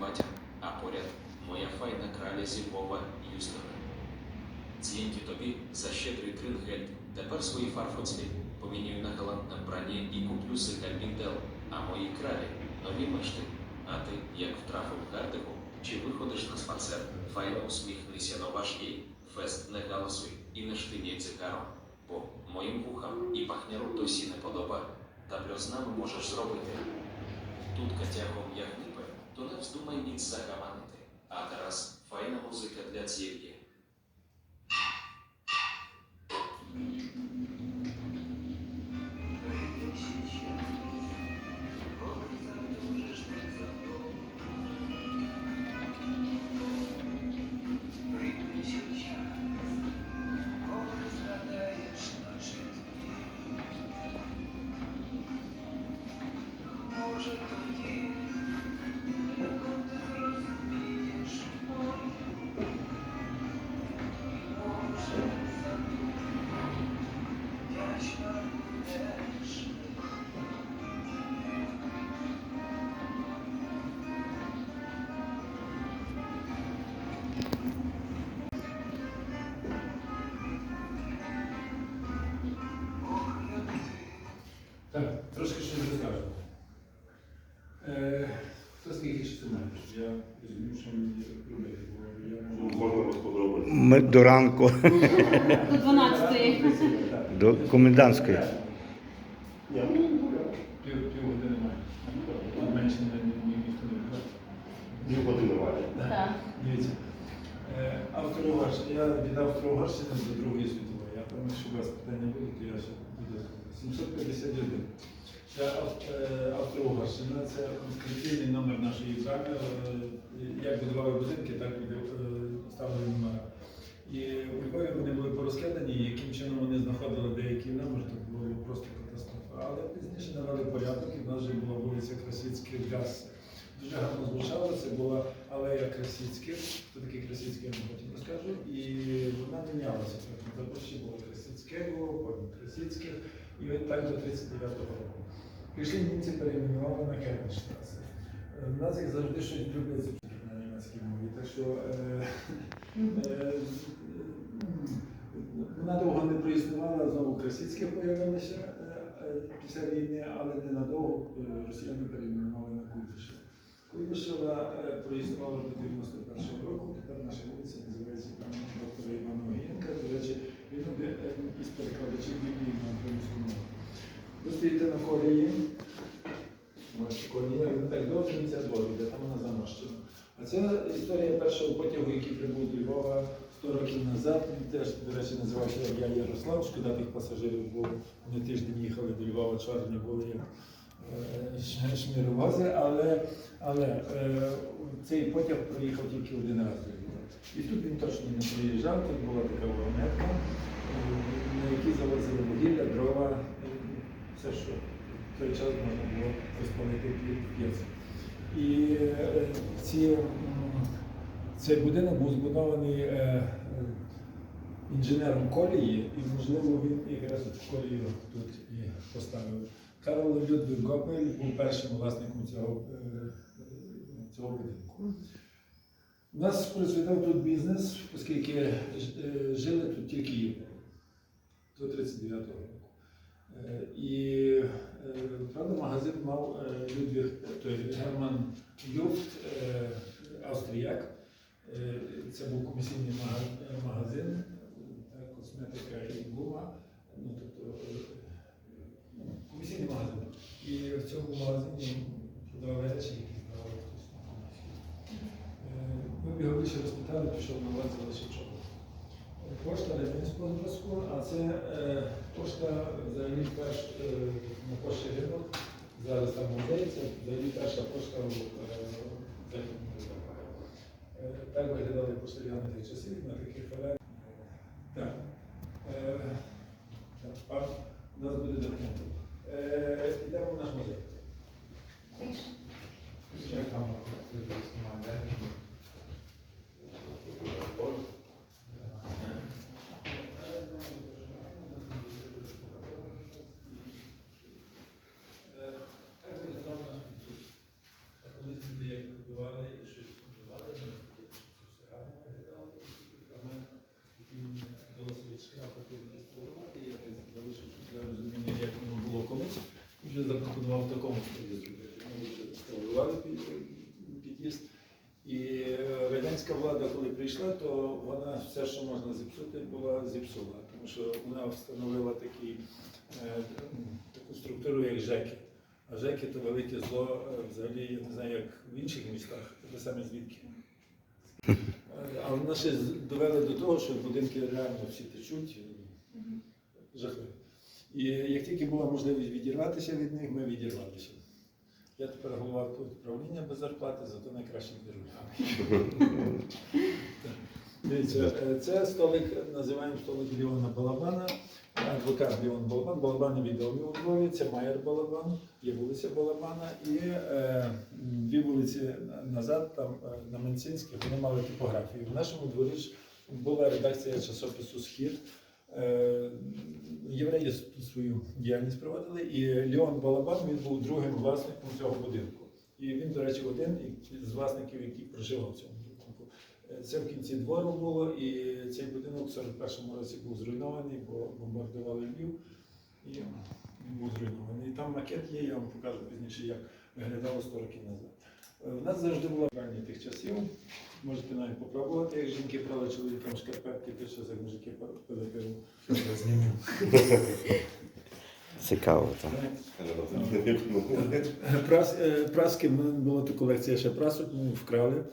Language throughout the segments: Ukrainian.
батя, а поряд моя файна краля зі Львова Юстона. Дзіньки тобі за щедрий трингель, тепер свої фарфоцлі помінюю на галантне вбрання і куплю си кальмінтел, а мої кралі нові мешти. А ти, як втрафив картику, чи виходиш на спансер, файно усміхнися на важкий, фест не галасуй і не штиняй цикаром, бо моїм вухам і пахняру досі не подоба, та бльознами можеш зробити. Тут катягом як ніби, то не вздумай ніц загаманити, а зараз файна музика для цірки. Ми до ранку, До 12-ї. До комендантської. Так. Дивіться. Я від Австро-Угорщини до Другої світової. Я певно, що у вас питання буде, то я ще буду. 751. Це е, Австро-Угорщина, це конкретний номер нашої ЗАГи. Е, Як будували будинки, так і е, ставили номера. І у Львові вони були порозкидані, яким чином вони знаходили деякий номер, то було просто катастрофа. Але пізніше навели порядок, і в нас вже була вулиця Красицьких газ. Дуже гарно звучало, це була алея Красицьких. Хто такий Красицький, я вам потім розкажу. І вона мінялася. Тобто Запорожжі було Красицького, потім Красицьких, і от так до 39-го року. Прийшли німці перейменували на Кернштаси. У нас їх завжди щось люблять на німецькій мові. Так що е, Е, Вона довго не проіснувала, знову Красицьке появилося е, е, після війни, але ненадовго е, росіяни перейменували на Куйбишева. Куйбишева е, проіснувала до 91-го року, тепер наша вулиця називається доктора Івана Огієнка. До речі, він один е, із перекладачів Біблії на українську мову. Ви стоїте на колії, колія, він так довго місяць йде, там вона замощена. А це історія першого потягу, який прибув до Львова 100 років назад. Він теж, до речі, називався я Ярослав. Шкода тих пасажирів, бо вони тиждень їхали до Львова, чорні були як е, шміровози, але, але е, цей потяг проїхав тільки один раз до Львова. І тут він точно не приїжджав, тут була така вагонетка, е, на якій завозили вугілля, дрова, все, що в той час можна було розпалити під п'єцу. І е, ці, цей будинок був збудований е, е, інженером колії, і, можливо, він якраз колію тут і поставив. Карл Людвиг Гопель був першим власником цього, цього будинку. У нас процвітав тут бізнес, оскільки жили тут тільки до 39-го року. І правда, магазин мав Людвір, Людвіг, той Герман Юфт, е, австріяк. Е, Це був комісійний мага- магазин, е, та косметика і гума. Ну, тобто, е, ну, комісійний магазин. І в цьому магазині продавали речі, які здавали хтось на комісію. Е, Ми б його більше розпитали, пішов на вас залишив чого. Пошта радянського зразку, а це е, пошта взагалі перш е, на пошті ринок. Зараз там музей, це взагалі перша пошта в е, Західному Європі. Е, Так виглядали тих часів на таких фалях. Так. Е, так, пан, нас буде документ. Е, Йдемо в наш музей. Як там? Е, так буде зроблено. Колись люди як будували, і такому стилі зробити. Ми реставрували пі- під'їзд. І е, радянська влада, коли прийшла, то вона все, що можна зіпсути, була зіпсувала. Тому що вона встановила такий, е, таку структуру, як ЖЕКи. А ЖЕКи то велике зло, е, взагалі, я не знаю, як в інших містах, це саме звідки. Але нас ще довели до того, що будинки реально всі течуть. Жахливо. І як тільки була можливість відірватися від них, ми відірвалися. Я тепер голова управління без зарплати, зато найкращим. Дивіться, е, це столик, називаємо столик Ліона Балабана, адвокат Ліон Балабан. Балабани відомі у Львові, це Майер Балабан, є вулиця Балабана і е, дві вулиці назад, там е, на Менцинській, вони мали типографію. В нашому дворі ж була редакція часопису Схід. Е, Євреї свою діяльність проводили, і Леон Балабан він був другим власником цього будинку. І він, до речі, один із власників, який проживав в цьому будинку. Е, Це в кінці двору було, і цей будинок в 41-му році був зруйнований, бо бомбардували Львів, і він був зруйнований. І там макет є, я вам покажу пізніше, як виглядало 100 років назад. Е, У нас завжди була пральня тих часів. Можете навіть попробувати, як жінки прали чоловікам шкарпетки, ти що як мужики пили пиво. Цікаво. Так. Прас, е, праски, в мене була ту колекція ще прасок, ми вкрали.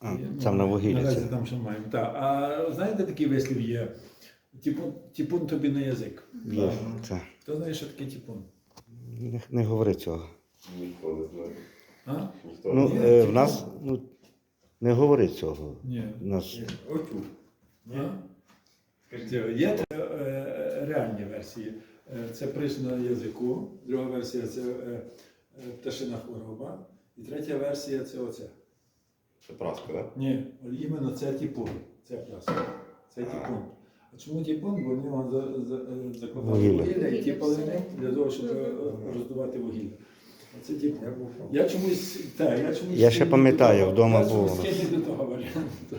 А, там на вугіллі Наразі це. там ще маємо. Так. А знаєте, такий вислів є? Типун, типун тобі на язик. Є, так. Хто знає, що таке типун? Не, не говори цього. Ніхто не знає. А? Ніхто Ну, Ні, е, в нас ну, не говори цього. Ні. У нас Отю. Ні? Це Є е, реальні версії. Е, Це приш язику, друга версія це е, е, пташина хвороба. І третя версія це оце. Це праска, так? Ні, іменно це типун. Це праска. Це типун. А чому типун? Бо в нього за, за, е, закладали Вугілля. вугілля і тіпали ним для того, щоб е, роздувати вугілля. Це типун. Я чомусь, так, я чомусь. Я ще пам'ятаю, вдома я чомусь було. схильний до того варіанту,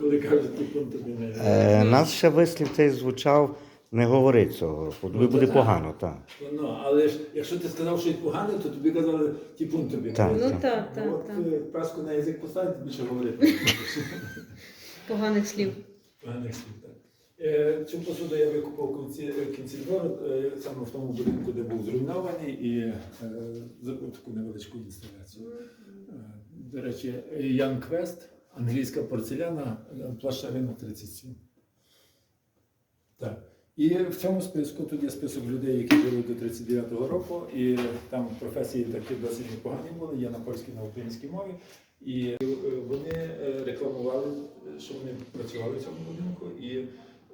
коли кажуть типун тобі не. е, нас ще вислів цей звучав, не говори цього, бо тобі Ну, буде так. погано. Так. Ну, але ж якщо ти сказав щось погане, то тобі казали типун тобі. Так, не Ну так, Ну, так, от так. е, праску на язик поставити, більше говорити. Поганих слів. Поганих слів, так. Е, Цю посуду я викупав в кінці, в кінці двору, е, саме в тому будинку, де був зруйнований, і е, зробив таку невеличку інсталяцію. Е, До речі, Ян Квест, англійська порцеляна, е, площа ринок 37. Так. І в цьому списку тут є список людей, які жили до 39-го року, і там професії такі досить непогані були, є на польській, на українській мові. І е, вони е, рекламували, е, що вони працювали в цьому будинку. І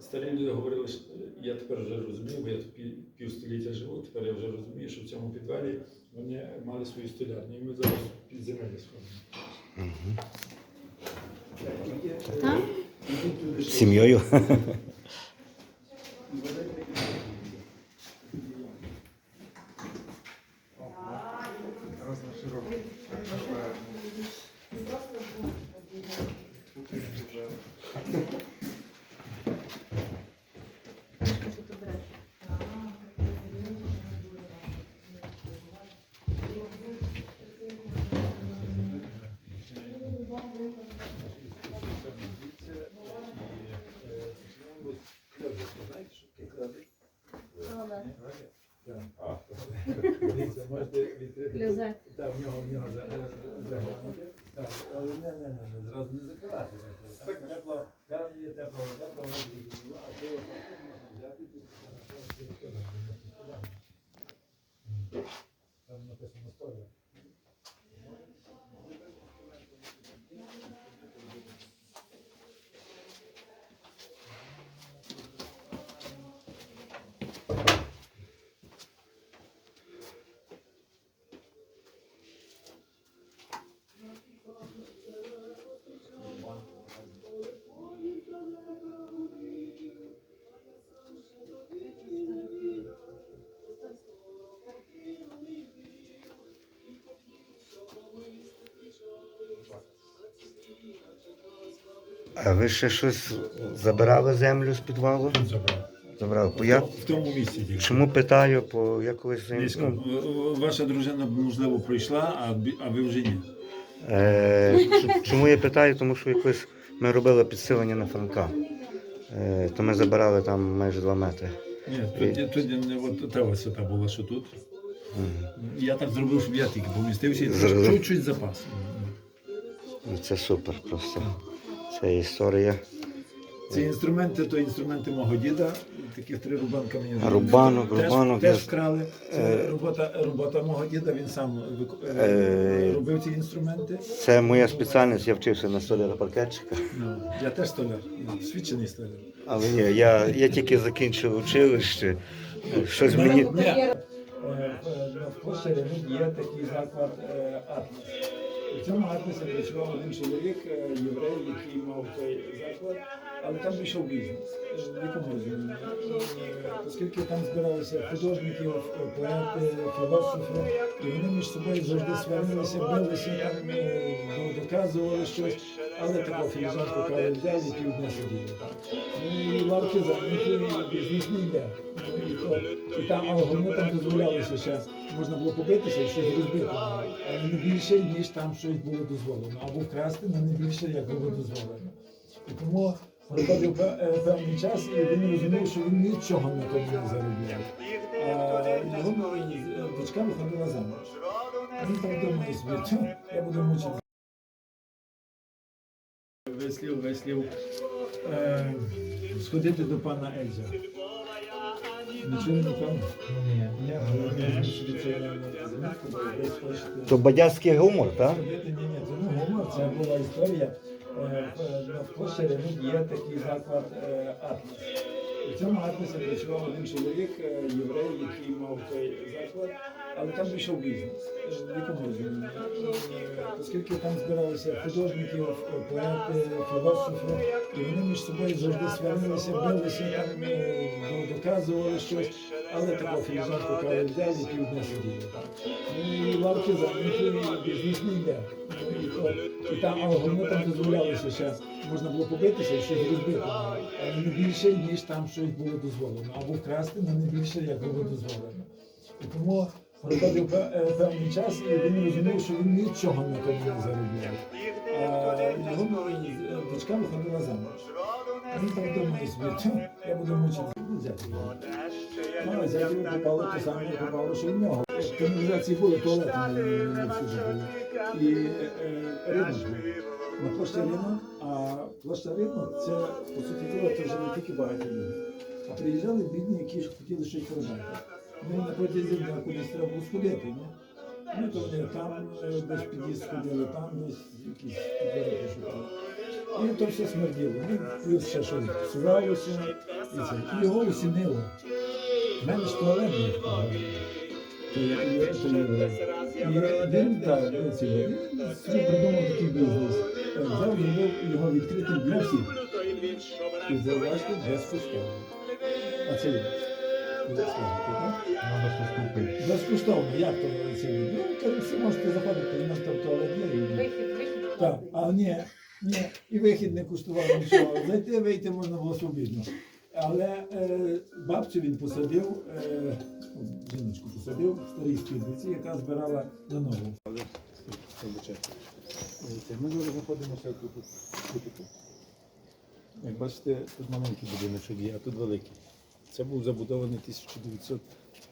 старі люди говорили, що е, я тепер вже розумію, бо я тут пів- півстоліття живу, тепер я вже розумію, що в цьому підвалі вони мали свою столярню. І ми зараз під землі сходимо. Так? З сім'єю. відкрити. Так, в нього в нього заглянути. Так, але не, не, не, зразу не закривати. А ви ще щось забирали землю з підвалу? Забрав. Бо я В тому місці тільки. чому питаю, бо я колись ну, Ваша дружина, можливо, пройшла, а, бі- а ви вже ні. Е, ч- чому я питаю? Тому що якось ми робили підсилення на Франка. Е, то ми забирали там майже 2 метри. Ні, тоді, тоді не от та висота була, що тут. Я так зробив, щоб я тільки помістився і Зрозумів. чуть-чуть запас. Ну, Це супер просто. Це історія. Ці інструменти, то інструменти мого діда. Таких три рубанка мені зробили. Рубанок, Теж- рубанок, Теж вкрали. Це Е, робота, робота мого діда, він сам Е, е, робив ці інструменти. Це моя спеціальність, я вчився на столяра паркетчика. Ну, я теж столяр, ну, свідчений столяр. Але ні, я, я тільки закінчив училище. Щось мені. Ні. Е, В Ревут є такий заклад е, У цьому Атласі працював один чоловік, е, єврей, який мав той заклад, але там пішов бізнес. Е, В якому розумінні? Е, Оскільки там збиралися художники, поети, філософи, і вони між собою завжди сварилися, билися, е, доказували щось, але таку філіжанку кави взяли і півдня сиділи. Ну, і лавки зайняті, бізнес не йде. І, там, але вони там дозволялося ще, можна було побитися і щось розбити, але не більше, ніж там щось було дозволено. Або вкрасти, але не більше, як було дозволено. І тому проходив е, певний час, і він розумів, що він нічого на тому не заробляє. Його е, дочка виходила замуж. Він так думає собі, я буду мучити. Вислів, вислів. Е, сходити до пана Ельза. То бадяцький гумор, так? Ні, ні, ні, це не гумор, це була історія. Е, в- На є такий заклад е, Атлас. У цьому Атласі працював один чоловік, е, єврей, який мав той заклад, але там пішов бізнес. Е, В якому? Е, Оскільки там збиралися художники, поети, філософи, і вони між собою завжди сварилися, билися, там е, доказували щось, але таку філіжанку кави взяли і півдня сиділи. Ну, і лавки і бізнес не йде. І, там, але вони там дозволялося ще, можна було побитися і щось розбити, але не більше, ніж там щось було дозволено. Або вкрасти, але не більше, як було дозволено. І тому проходив е, певний час, і він розумів, що він нічого не заробляє. А його е, дочка виходила замуж. Він так думає собі, я буду мучити Ну, його. Ну, зятю попало те саме, попало, що в нього. В були туалети були. І е, ринок був. На площі ринок, а площа ринок це, по суті діла, це вже не тільки багаті люди. А приїжджали бідні, які хотіли щось продати. Ну, на протязі дня кудись треба було сходити, ні? Ну, то вони там е, десь під'їзд ходили, там десь якісь підвороти шукали. І то все смерділо. Ну, плюс ще щось псувалося, і це. І його осінило. В мене ж туалет був. І він так, він придумав такий бізнес. Е, Взяв його, відкритим для всіх. І зауважте безкоштовно. А це Безкоштовно, як то це? Ну, кажуть, всі можете заходити, і нам там туалет є. і- Вихід, вихід. так, а ні, ні, і вихід не коштував нічого. Зайти, вийти можна було свобідно. Але е, бабцю він посадив, е, жіночку посадив в старій спідниці, яка збирала на нову. Ми зараз знаходимося тут. тут. Як бачите, тут маленький будиночок є, а тут великий. Це був забудований 1900,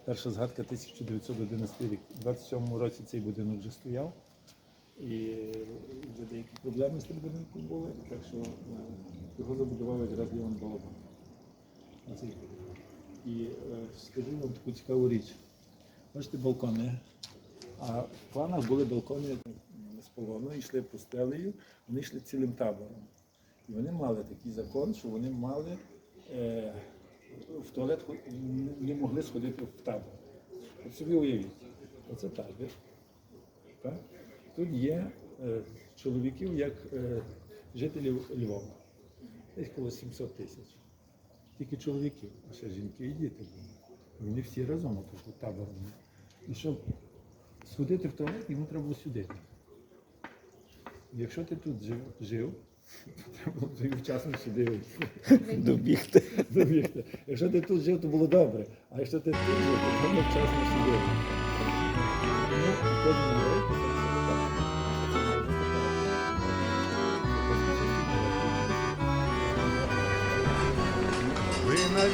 перша згадка 1911 рік. У 27-му році цей будинок вже стояв. І вже деякі проблеми з тим будинком були, так що е, його забудував якраз Леон Балабан. І е, скажу вам таку цікаву річ. Бачите, балкони. А в планах були балкони м, з полону, йшли пустелею, вони йшли цілим табором. І вони мали такий закон, що вони мали е, в туалет не- могли сходити в табор. От собі уявіть, оце табір. Так? Тут є е, чоловіків як е, жителів Львова. Десь коло 700 тисяч. Тільки чоловіків, а ще жінки і діти були. Вони всі разом тут табором. І щоб сходити в туалет, йому треба було сюди. Якщо ти тут жив, жив Треба вчасно сюди Добігти. добігти. Якщо ти тут жив, то було добре. А якщо ти тут жив, то треба вчасно сюди. Ну, Ви на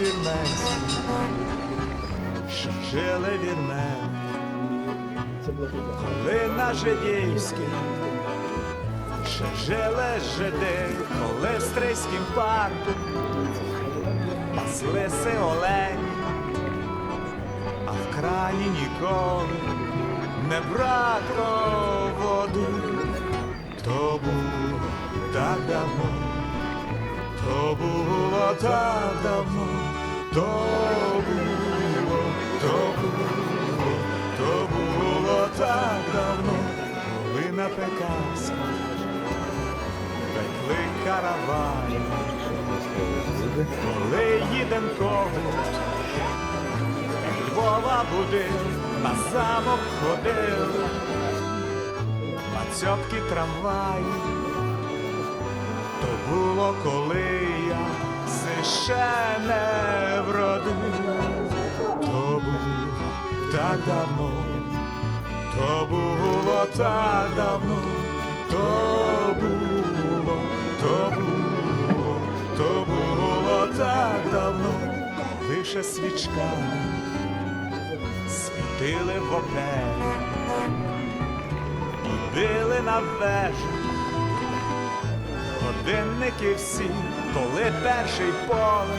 що жили вірмени, Це було тут. коли на жили жиди, коли в стрийськім парку паслися олені, а в крані ніколи не брато води, то було так давно. То було так давно, то було, то було, то було так давно, коли на Пекарську пекли караваї, коли їдем когут, Львова будив, на замок ходив, мацьотки трамваї. То було, коли я ще не вродив, то було так давно, то було так давно, то давно, лише свічками світили в опері і били на вежах годинники всі, коли перший поле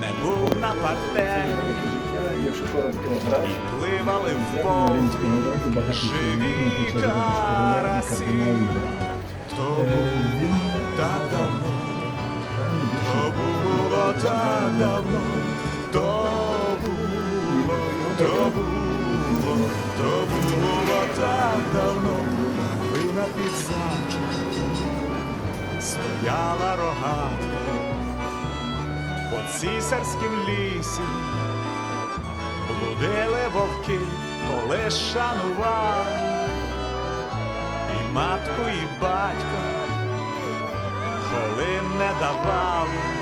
не був на партері, і пливали в пол живі карасі. То було так давно, було так давно, то було, то було, то було так давно, ви на підзачі стояла рогатка по цісарськім лісі, блудили вовки, коли шанували і матку, і батька, коли не давали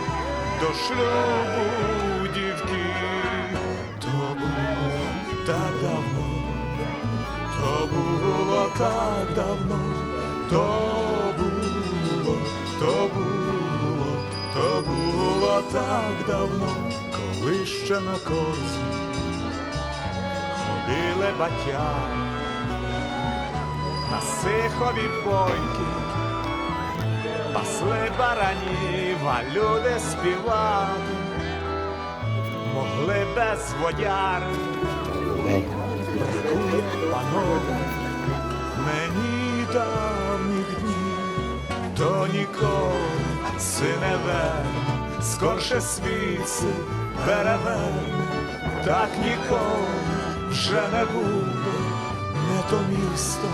до шлюбу дівки, то було так давно, то було так давно, то було, то було, то було так давно, коли ще на корзі ходили батями на сихові бойки, пасли баранів, а люди співали, могли без водяри. Бракує, панове, мені давніх днів, то ніколи синеве, скорше світ переверне, так ніколи вже не буде, не то місто,